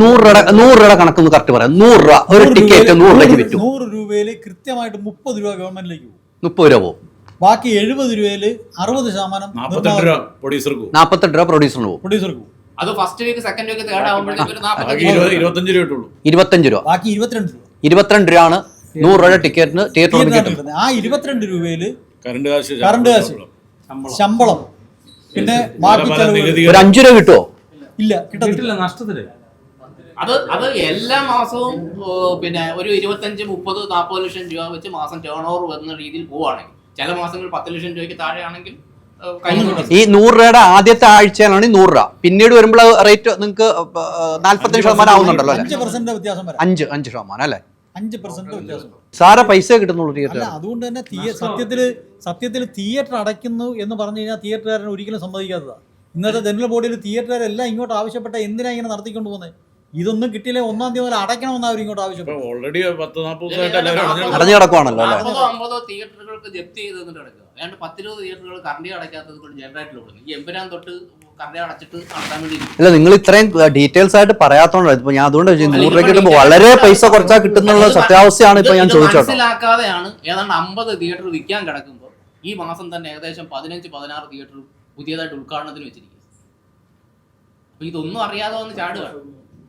നൂറ് രൂപ നൂറ് കണക്കൊന്ന് കറക്റ്റ് പറയാം. നൂറ് രൂപ ഒരു ടിക്കറ്റ് രൂപയിൽ നൂറ് രൂപയ്ക്ക് വിറ്റു നൂറ് രൂപയിൽ കൃത്യമായിട്ട് മുപ്പത് രൂപ ഗവൺമെന്റിലേക്ക് പോകും. മുപ്പത് രൂപ പോകും. ബാക്കി എഴുപത് രൂപയിൽ അറുപത് ശതമാനം നാപ്പത്തെട്ട് രൂപ പ്രൊഡ്യൂസർക്ക് പോകും. നാൽപ്പത്തെട്ട് രൂപ പ്രൊഡ്യൂസറിന് പോകും. പ്രൊഡ്യൂസർക്ക് പോകും. അത് first week second week third ആകുമ്പോഴത്തേക്ക് ഇരുപത്തഞ്ച് രൂപ കിട്ടുള്ളൂ ഇരുപത്തഞ്ച് രൂപ. ബാക്കി ഇരുപത്തിരണ്ട് രൂപ. ഇരുപത്തിരണ്ട് രൂപയാണ് നൂറ് രൂപയുടെ ടിക്കറ്റിന് കിട്ടുന്നത്. ആ ഇരുപത്തിരണ്ട് രൂപയിൽ കറണ്ട് കാശ് കറണ്ട് കാശ് ശമ്പളം. പിന്നെ ബാക്കി ഒരു അഞ്ചു രൂപ കിട്ടുമോ ഇല്ല കിട്ടത്തില്ല. കിട്ടില്ല നഷ്ടത്തിൽ. അത് അത് എല്ലാ മാസവും പിന്നെ ഒരു ഇരുപത്തഞ്ച് മുപ്പത് നാൽപ്പത് ലക്ഷം രൂപ വെച്ച് മാസം ടേൺ ഓവർ വരുന്ന രീതിയിൽ പോവുകയാണെങ്കിൽ. ചില മാസങ്ങൾ പത്ത് ലക്ഷം രൂപയ്ക്ക് താഴെയാണെങ്കിൽ ഈ നൂറ് രൂപയുടെ ആദ്യത്തെ ആഴ്ചയിലാണ് ഈ നൂറ് രൂപ. പിന്നീട് വരുമ്പോൾ റേറ്റ് നിങ്ങൾക്ക് നാല്പത്തഞ്ച് ശതമാനം ആവുന്നുണ്ടല്ലോ അല്ലേ? അഞ്ച് പെർസെന്റ് വ്യത്യാസം വരാം. അഞ്ച് അഞ്ച് ശതമാനം അല്ലേ? അഞ്ച് പെർസെന്റ് വ്യത്യാസം. സാറ പൈസ കിട്ടുന്നുള്ളൂ അല്ല തിയേറ്റർ അതുകൊണ്ട് തന്നെ സത്യത്തിൽ സത്യത്തിൽ സത്യത്തിൽ തിയേറ്റർ അടയ്ക്കുന്നു എന്ന് പറഞ്ഞു കഴിഞ്ഞാൽ തിയേറ്ററുകാരൻ ഒരിക്കലും സമ്മതിക്കാത്തതാണ് ഇന്നത്തെ ജനറൽ ബോഡിയിൽ തിയേറ്ററുകാരെല്ലാം ഇങ്ങോട്ട് ആവശ്യപ്പെട്ട എന്തിനാ ഇങ്ങനെ നടത്തിക്കൊണ്ട് പോകുന്നത് ഇതൊന്നും കിട്ടിയില്ലേ ഒന്നാം തീയതി മുതൽ അടയ്ക്കണമെന്ന് അവർ ഇങ്ങോട്ട് ആവശ്യം. ഓൾറെഡി പത്ത് നാൽപ്പത് അടഞ്ഞു കിടക്കുവാണല്ലോ അല്ലേ? അമ്പതോ അമ്പതോ തിയേറ്ററുകൾക്ക് ജപ്തി ചെയ്ത് തന്നിട്ട് കിടക്കുക ഏതാണ്ട് പത്തിരുപത് തിയേറ്ററുകൾ കറണ്ടി അടയ്ക്കാത്തത് കൊണ്ട് ജനറേറ്ററിൽ വിടുന്നു ഈ എമ്പുരാൻ തൊട്ട് ഇല്ല നിങ്ങൾ ഇത്രയും ഡീറ്റെയിൽസ് ആയിട്ട് പറയാത്തോണ്ടാണ് ഇപ്പൊ ഞാൻ അതുകൊണ്ട് നൂറ് രൂപ കിട്ടുമ്പോൾ വളരെ പൈസ കുറച്ചാ കിട്ടുന്നുള്ള സത്യാവസ്ഥയാണ് ഇപ്പൊ ഞാൻ ചോദിച്ചോട്ടെ ചോദിച്ചോട്ടോ. മനസ്സിലാക്കാതെയാണ് ഏതാണ്ട് അമ്പത് തിയേറ്റർ വിൽക്കാൻ കിടക്കുമ്പോൾ ഈ മാസം തന്നെ ഏകദേശം പതിനഞ്ച് പതിനാറ് തിയേറ്റർ പുതിയതായിട്ട് ഉദ്ഘാടനത്തിന് വെച്ചിരിക്കും അപ്പൊ ഇതൊന്നും അറിയാതെ വന്ന് ചാടുകയാണ്